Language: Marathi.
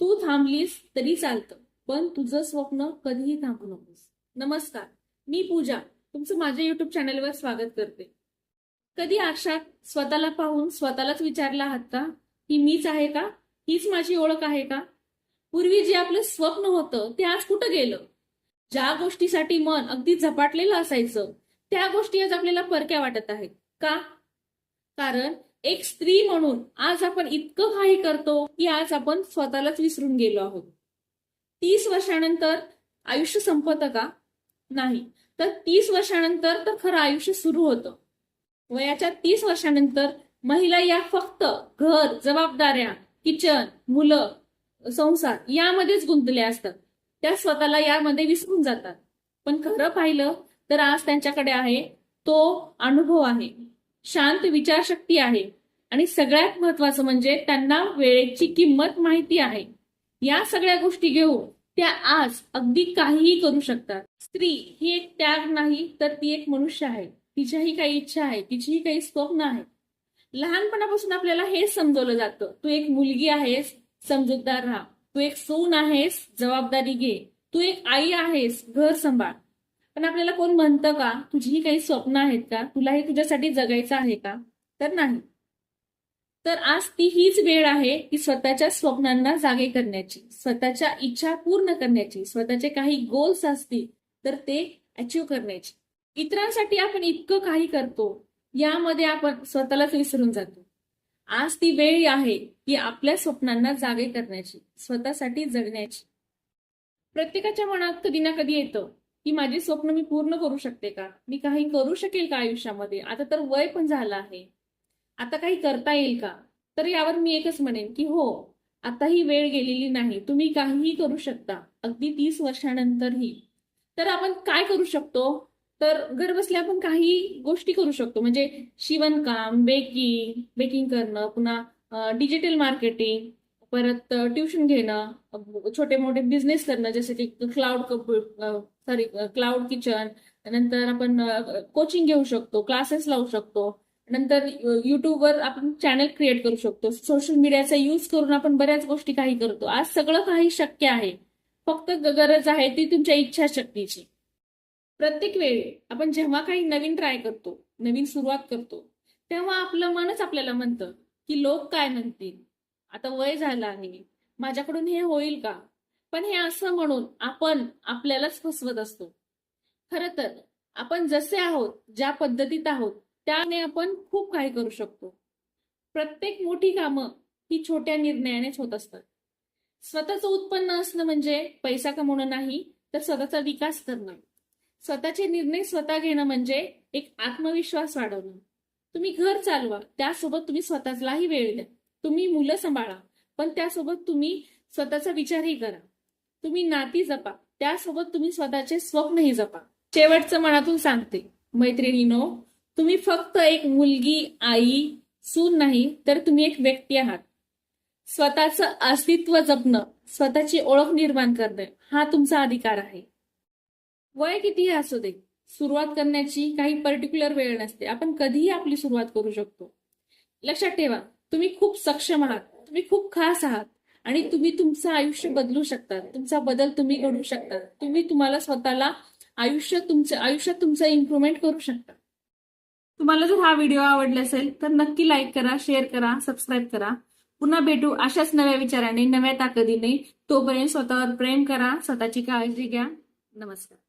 तू थांबलीस तरी चालतं पण तुझं स्वप्न कधीही थांबू नकोस. नमस्कार मी पूजा तुमचं माझ्या युट्यूब चॅनलवर स्वागत करते. कधी आरशात स्वतःला पाहून स्वतःलाच विचारला आहात का? ही मीच आहे का? हीच माझी ओळख आहे का? पूर्वी जे आपलं स्वप्न होतं ते आज कुठं गेलं? ज्या गोष्टीसाठी मन अगदी झपाटलेलं असायचं त्या गोष्टी आज आपल्याला परक्या वाटत आहेत. का? कारण एक स्त्री म्हणून आज आपण इतकं काही करतो की आज आपण स्वतःलाच विसरून गेलो आहोत. तीस वर्षानंतर आयुष्य संपतं का? नाही. तर तीस वर्षानंतर तर खरं आयुष्य सुरू होतं. वयाच्या तीस वर्षानंतर महिला या फक्त घर जबाबदाऱ्या किचन मुलं संसार यामध्येच गुंतल्या असतात. त्या स्वतःला यामध्ये विसरून जातात. पण खरं पाहिलं तर आज त्यांच्याकडे आहे तो अनुभव आहे. शांत विचारशक्ती आहे. आणि सगळ्यात महत्वाचं म्हणजे त्यांना वेळेची किंमत माहिती आहे. या सगळ्या गोष्टी घेऊन त्या आज अगदी काहीही करू शकतात. स्त्री ही एक त्याग नाही तर ती एक मनुष्य आहे. तिच्याही काही इच्छा आहे तिचीही काही स्वप्न आहे. लहानपणापासून आपल्याला हेच समजवलं जातं. तू एक मुलगी आहेस समजूतदार राहा. तू एक सून आहेस जबाबदारी घे. तू एक आई आहेस घर सांभाळ. पण आपल्याला कोण म्हणतं का तुझीही काही स्वप्न आहेत का? तुलाही तुझ्यासाठी जगायचं आहे का? तर नाही. तर आज ती हीच वेळ आहे की स्वतःच्या स्वप्नांना जागे करण्याची स्वतःच्या इच्छा पूर्ण करण्याची स्वतःचे काही गोल्स असतील तर ते अचीव करण्याची. इतरांसाठी आपण इतकं काही करतो यामध्ये आपण स्वतःलाच विसरून जातो. आज ती वेळ आहे की आपल्या स्वप्नांना जागे करण्याची स्वतःसाठी जगण्याची. प्रत्येकाच्या मनात कधी ना कधी येतं की माझी स्वप्न मी पूर्ण करू शकते का? मी काही करू शकेल का आयुष्यामध्ये? आता तर वय पण झालं आहे. आता काही करता येईल का? तर यावर मी एकच म्हणेन की हो आता ही वेळ गेलेली नाही. तुम्ही काहीही करू शकता अगदी तीस वर्षानंतरही. तर आपण काय करू शकतो? तर घर बसल्या आपण काही गोष्टी करू शकतो. म्हणजे शिवणकाम बेकिंग बेकिंग करणं पुन्हा डिजिटल मार्केटिंग परत ट्युशन घेणं छोटे मोठे बिझनेस करणं जसे की क्लाउड सॉरी क्लाउड किचन नंतर आपण कोचिंग घेऊ शकतो क्लासेस लावू शकतो नंतर युट्यूबवर आपण चॅनल क्रिएट करू शकतो सोशल मीडियाचा यूज करून आपण बऱ्याच गोष्टी काही करतो. आज सगळं काही शक्य आहे. फक्त गरज आहे ती तुमच्या इच्छाशक्तीची. प्रत्येक वेळी आपण जेव्हा काही नवीन ट्राय करतो नवीन सुरुवात करतो तेव्हा आपलं मनच आपल्याला म्हणतं की लोक काय म्हणतील? आता वय झालं आहे. माझ्याकडून हे होईल का? पण हे असं म्हणून आपण आपल्यालाच फसवत असतो. खर तर आपण जसे आहोत ज्या पद्धतीत आहोत त्याने आपण खूप काही करू शकतो. प्रत्येक मोठी कामं ही छोट्या निर्णयानेच होत असतात. स्वतःचं उत्पन्न असणं म्हणजे पैसा कमवणं नाही तर स्वतःचा विकास करणं. स्वतःचे निर्णय स्वतः घेणं म्हणजे एक आत्मविश्वास वाढवणं. तुम्ही घर चालवा त्यासोबत तुम्ही स्वतःलाही वेळ द्या. तुम्ही मुलं सांभाळा पण त्यासोबत तुम्ही स्वतःचा विचारही करा. तुम्ही नाती जपा त्यासोबत तुम्ही स्वतःचे स्वप्नही जपा. शेवटचं मनातून सांगते मैत्रिणीनो तुम्ही फक्त एक मुलगी आई सून नाही तर तुम्ही एक व्यक्ती आहात. स्वतःचं अस्तित्व जपणं स्वतःची ओळख निर्माण करणं हा तुमचा अधिकार आहे. वय कितीही असू दे. सुरुवात करण्याची काही पर्टिक्युलर वेळ नसते. आपण कधीही आपली सुरुवात करू शकतो. लक्षात ठेवा तुम्ही खूप सक्षम आहात. तुम्ही खूप खास आहात. आणि तुम्ही तुमचं आयुष्य बदलू शकता. तुमचा बदल तुम्ही घडू शकता. तुम्ही तुम्हाला स्वतःला आयुष्य तुमचं आयुष्यात तुमचं इम्प्रुव्हमेंट करू शकता. तुम्हाला जर हा व्हिडिओ आवडला असेल तर नक्की लाईक करा शेअर करा सबस्क्राईब करा. पुन्हा भेटू अशाच नव्या विचाराने नव्या ताकदीने. तोपर्यंत स्वतःवर प्रेम करा स्वतःची काळजी घ्या. नमस्कार.